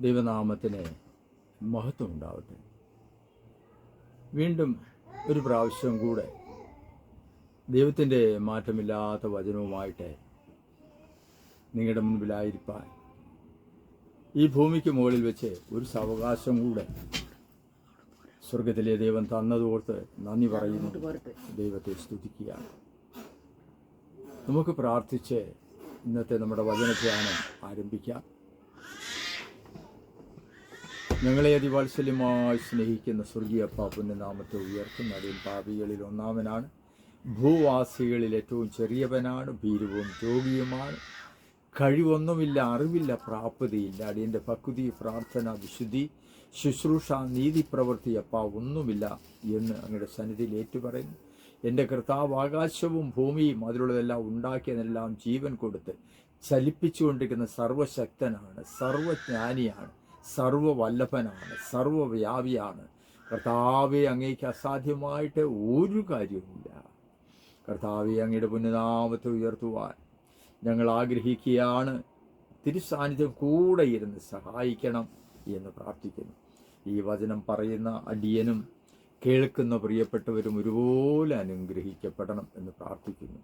ദൈവനാമത്തിന് മഹത്വം ഉണ്ടാവട്ടെ. വീണ്ടും ഒരു പ്രാവശ്യം കൂടെ ദൈവത്തിന്റെ മാറ്റമില്ലാത്ത വചനവുമായിട്ട് നിങ്ങളുടെ മുൻപിലായിരിക്കാൻ ഈ ഭൂമിക്ക് മുകളിൽ വെച്ച് ഒരു സാവകാശം കൂടെ സ്വർഗത്തിലെ ദൈവം തന്നതോർത്ത് നന്ദി പറയുന്നു. ദൈവത്തെ സ്തുതിക്കുകയാണ്. നമുക്ക് പ്രാർത്ഥിച്ച് ഇന്നത്തെ നമ്മുടെ വചനധ്യാനം ആരംഭിക്കാം. ഞങ്ങളെ അതിവാത്സല്യമായി സ്നേഹിക്കുന്ന സ്വർഗീയ പാപ്പന്റെ നാമത്തെ ഉയർത്തുന്ന അതിൽ പാപികളിൽ ഒന്നാമനാണ്. ഭൂവാസികളിൽ ഏറ്റവും ചെറിയവനാണ്. ഭീരുവും രോഗിയുമാണ്. കഴിവൊന്നുമില്ല അറിവില്ല പ്രാപ്തിയില്ല. അടിയന്റെ ഭക്തി പ്രാർത്ഥന വിശുദ്ധി ശുശ്രൂഷ നീതി പ്രവൃത്തി അപ്പ ഒന്നുമില്ല എന്ന് അങ്ങയുടെ സന്നിധിയിൽ ഏറ്റുപറയുന്നു. എന്റെ കർത്താവ് ആകാശവും ഭൂമിയും അതിലുള്ളതെല്ലാം ഉണ്ടാക്കിയതെല്ലാം ജീവൻ കൊടുത്ത് ചലിപ്പിച്ചുകൊണ്ടിരിക്കുന്ന സർവശക്തനാണ് സർവജ്ഞാനിയാണ്. സർവവല്ലഭനാണ് സർവവ്യാപിയാണ് കർത്താവെ അങ്ങേക്ക് അസാധ്യമായിട്ട് ഒരു കാര്യവുമില്ല. കർത്താവെ അങ്ങയുടെ പുണ്യനാമത്തെ ഉയർത്തുവാൻ ഞങ്ങൾ ആഗ്രഹിക്കുകയാണ്. തിരുസാന്നിധ്യം കൂടെ ഇരുന്ന് സഹായിക്കണം എന്ന് പ്രാർത്ഥിക്കുന്നു. ഈ വചനം പറയുന്ന അടിയനും കേൾക്കുന്ന പ്രിയപ്പെട്ടവരും ഒരുപോലെ അനുഗ്രഹിക്കപ്പെടണം എന്ന് പ്രാർത്ഥിക്കുന്നു.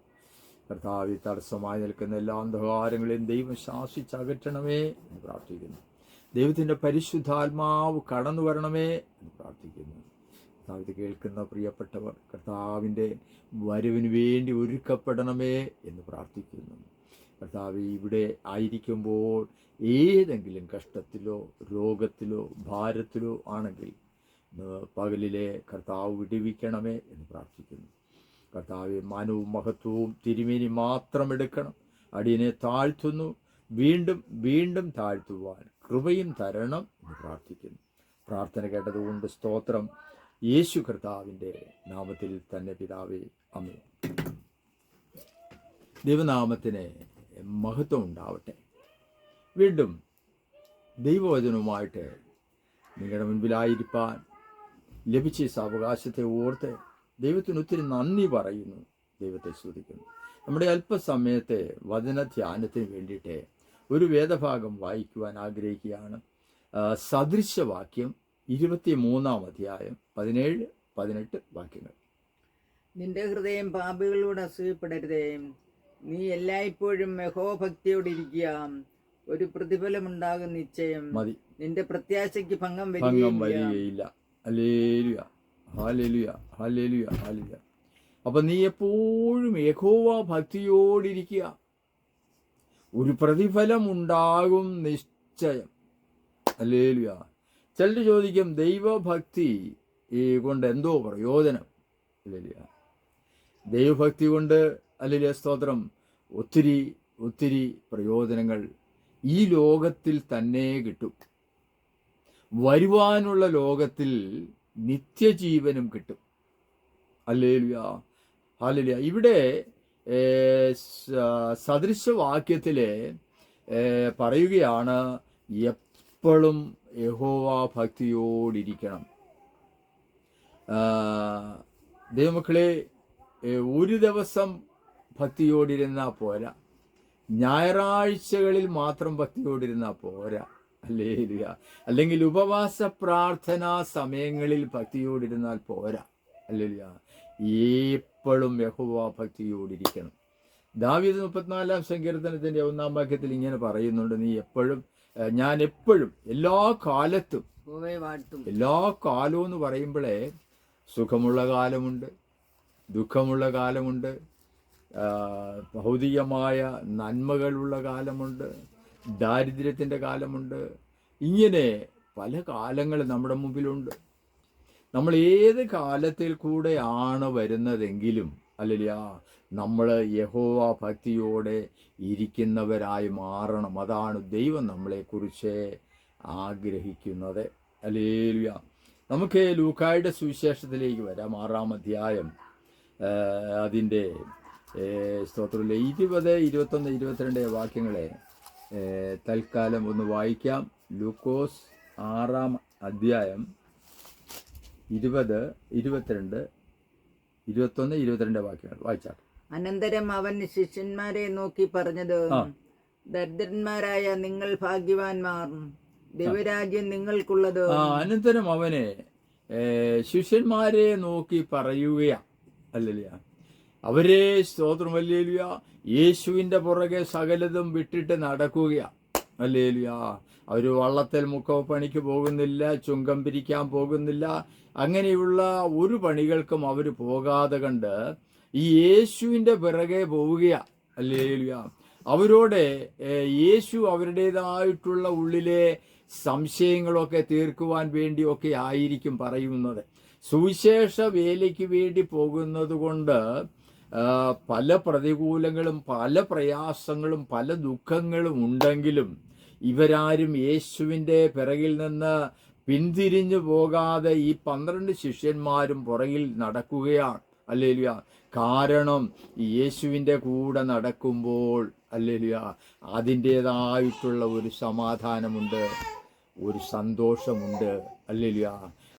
കർത്താവി തടസ്സമായി നിൽക്കുന്ന എല്ലാ അന്ധകാരങ്ങളെയും ദൈവം ശാസിച്ചകറ്റണമേ എന്ന് പ്രാർത്ഥിക്കുന്നു. ദൈവത്തിന്റെ പരിശുദ്ധാത്മാവ് കടന്നു വരണമേ എന്ന് പ്രാർത്ഥിക്കുന്നു. കർത്താവിത് കേൾക്കുന്ന പ്രിയപ്പെട്ടവർ കർത്താവിന്റെ വരവിന് വേണ്ടി ഒരുക്കപ്പെടണമേ എന്ന് പ്രാർത്ഥിക്കുന്നു. കർത്താവ് ഇവിടെ ആയിരിക്കുമ്പോൾ ഏതെങ്കിലും കഷ്ടത്തിലോ രോഗത്തിലോ ഭാരത്തിലോ ആണെങ്കിൽ പകലിലെ കർത്താവ് വിടുവിക്കണമേ എന്ന് പ്രാർത്ഥിക്കുന്നു. കർത്താവ് മാനവും മഹത്വവും തിരുമേനി മാത്രം എടുക്കണം. അടിയനെ താഴ്ത്തുന്നു. വീണ്ടും വീണ്ടും താഴ്ത്തുവാൻ കൃപയും തരണം എന്ന് പ്രാർത്ഥിക്കുന്നു. പ്രാർത്ഥന കേട്ടതുകൊണ്ട് സ്തോത്രം. യേശു കർത്താവിന്റെ നാമത്തിൽ തന്നെ പിതാവേ അമ്മ ദൈവനാമത്തിന് മഹത്വം ഉണ്ടാവട്ടെ. വീണ്ടും ദൈവവചനവുമായിട്ട് നിങ്ങളുടെ മുൻപിലായിരിക്കാൻ ലഭിച്ച അവകാശത്തെ ഓർത്ത് ദൈവത്തിന് ഒത്തിരി നന്ദി പറയുന്നു. ദൈവത്തെ സ്തുതിക്കുന്നു. നമ്മുടെ അല്പസമയത്തെ വചന ധ്യാനത്തിന് വേണ്ടിയിട്ട് ഒരു വേദഭാഗം വായിക്കുവാൻ ആഗ്രഹിക്കുകയാണ്. സദൃശവാക്യം ഇരുപത്തി മൂന്നാം അധ്യായം പതിനേഴ് പതിനെട്ട് വാക്യങ്ങൾ. നിന്റെ ഹൃദയം പാപികളോട് അസൂയപ്പെടരുതേ. നീ എല്ലായ്പ്പോഴും യഹോഭക്തിയോടെ ഇരിക്കുക. ഒരു പ്രതിഫലമുണ്ടാകും നിശ്ചയം മതി. നിന്റെ പ്രത്യാശയ്ക്ക് ഭംഗം ഭംഗം വരികയില്ല. ഹാലേലുയ ഹാലേലുയ അപ്പൊ നീ എപ്പോഴും യഹോവ ഭക്തിയോടിരിക്കുക. ഒരു പ്രതിഫലം ഉണ്ടാകും നിശ്ചയം. ഹല്ലേലുയ. ചിലർ ചോദിക്കും ദൈവഭക്തി ഈ കൊണ്ട് എന്തോ പ്രയോജനം? ഹല്ലേലൂയ. ദൈവഭക്തി കൊണ്ട് അല്ലേലിയ സ്തോത്രം. ഒത്തിരി ഒത്തിരി പ്രയോജനങ്ങൾ ഈ ലോകത്തിൽ തന്നെ കിട്ടും. വരുവാനുള്ള ലോകത്തിൽ നിത്യജീവനും കിട്ടും. അല്ലേലുയ ഹാലലിയ ഇവിടെ ഏ, സ- സദൃശവാക്യത്തിൽ പറയുകയാണ് എപ്പോഴും യഹോവ ഭക്തിയോടിരിക്കണം. ദൈവമക്കളെ ഒരു ദിവസം ഭക്തിയോടിരുന്നാൽ പോരാ. ഞായറാഴ്ചകളിൽ മാത്രം ഭക്തിയോടിരുന്നാൽ പോരാ. അല്ലേ അല്ലെങ്കിൽ ഉപവാസ പ്രാർത്ഥനാ സമയങ്ങളിൽ ഭക്തിയോടിരുന്നാൽ പോരാ. അല്ലേലുയ എപ്പോഴും യഹോവ ഭക്തിയോടിരിക്കണം ദാവീദ് മുപ്പത്തിനാലാം സങ്കീർത്തനത്തിന്റെ ഒന്നാം വാക്യത്തിൽ ഇങ്ങനെ പറയുന്നുണ്ട് നീ എപ്പോഴും ഞാൻ എപ്പോഴും എല്ലാ കാലത്തും എല്ലാ കാലവും എന്ന് പറയുമ്പോഴേ സുഖമുള്ള കാലമുണ്ട് ദുഃഖമുള്ള കാലമുണ്ട് ഭൗതികമായ നന്മകളുള്ള കാലമുണ്ട് ദാരിദ്ര്യത്തിന്റെ കാലമുണ്ട്. ഇങ്ങനെ പല കാലങ്ങൾ നമ്മുടെ മുമ്പിലുണ്ട്. നമ്മൾ ഏത് കാലത്തിൽ കൂടെയാണ് വരുന്നതെങ്കിലും അല്ലല്ല നമ്മൾ യഹോവ ഭക്തിയോടെ ഇരിക്കുന്നവരായി മാറണം. അതാണ് ദൈവം നമ്മളെക്കുറിച്ച് ആഗ്രഹിക്കുന്നത്. അല്ലേലുയ. നമുക്ക് ലൂക്കായുടെ സുവിശേഷത്തിലേക്ക് വരാം. ആറാം അധ്യായം അതിന്റെ സ്തോത്രത്തിലെ ഇരുപത് ഇരുപത്തൊന്ന് ഇരുപത്തിരണ്ട് വാക്യങ്ങളെ തൽക്കാലം ഒന്ന് വായിക്കാം. ലൂക്കോസ് ആറാം അധ്യായം ഇരുപത് ഇരുപത്തിരണ്ട് ഇരുപത്തൊന്ന് ഇരുപത്തിരണ്ട് വാക്യങ്ങൾ വായിച്ചാൽ. അനന്തരം അവൻ ശിഷ്യന്മാരെ നോക്കി പറഞ്ഞത്. ദരിദ്രന്മാരായ നിങ്ങൾ ഭാഗ്യവാന്മാർ ദൈവരാജ്യം നിങ്ങൾക്കുള്ളത്. അനന്തരം അവനെ ശിഷ്യന്മാരെ നോക്കി പറയുകയാ. അല്ലല്ല അവരെ സ്തോത്രം അല്ലേലുയ യേശുവിന്റെ പുറകെ സകലതും വിട്ടിട്ട് നടക്കുകയാ. അല്ലേലുയ. അവർ വള്ളത്തിൽ മുക്കപ്പണിക്ക് പോകുന്നില്ല ചുങ്കം പിരിക്കാൻ പോകുന്നില്ല. അങ്ങനെയുള്ള ഒരു പണികൾക്കും അവർ പോകാതെ കണ്ട് ഈ യേശുവിന്റെ പിറകെ പോവുകയാണ് അല്ലേലുയാ. അവരോട് യേശു അവരുടേതായിട്ടുള്ള ഉള്ളിലെ സംശയങ്ങളൊക്കെ തീർക്കുവാൻ വേണ്ടിയൊക്കെ ആയിരിക്കും പറയുന്നത്. സുവിശേഷ വേലയ്ക്ക് വേണ്ടി പോകുന്നത് കൊണ്ട് പല പ്രതികൂലങ്ങളും പല പ്രയാസങ്ങളും പല ദുഃഖങ്ങളും ഉണ്ടെങ്കിലും ഇവരാരും യേശുവിന്റെ പിറകിൽ നിന്ന് പിന്തിരിഞ്ഞു പോകാതെ ഈ പന്ത്രണ്ട് ശിഷ്യന്മാരും പുറകിൽ നടക്കുകയാണ്. അല്ലേലുയ. കാരണം യേശുവിന്റെ കൂടെ നടക്കുമ്പോൾ അല്ലേലുയ അതിന്റേതായിട്ടുള്ള ഒരു സമാധാനമുണ്ട് ഒരു സന്തോഷമുണ്ട്. അല്ലേലുയ.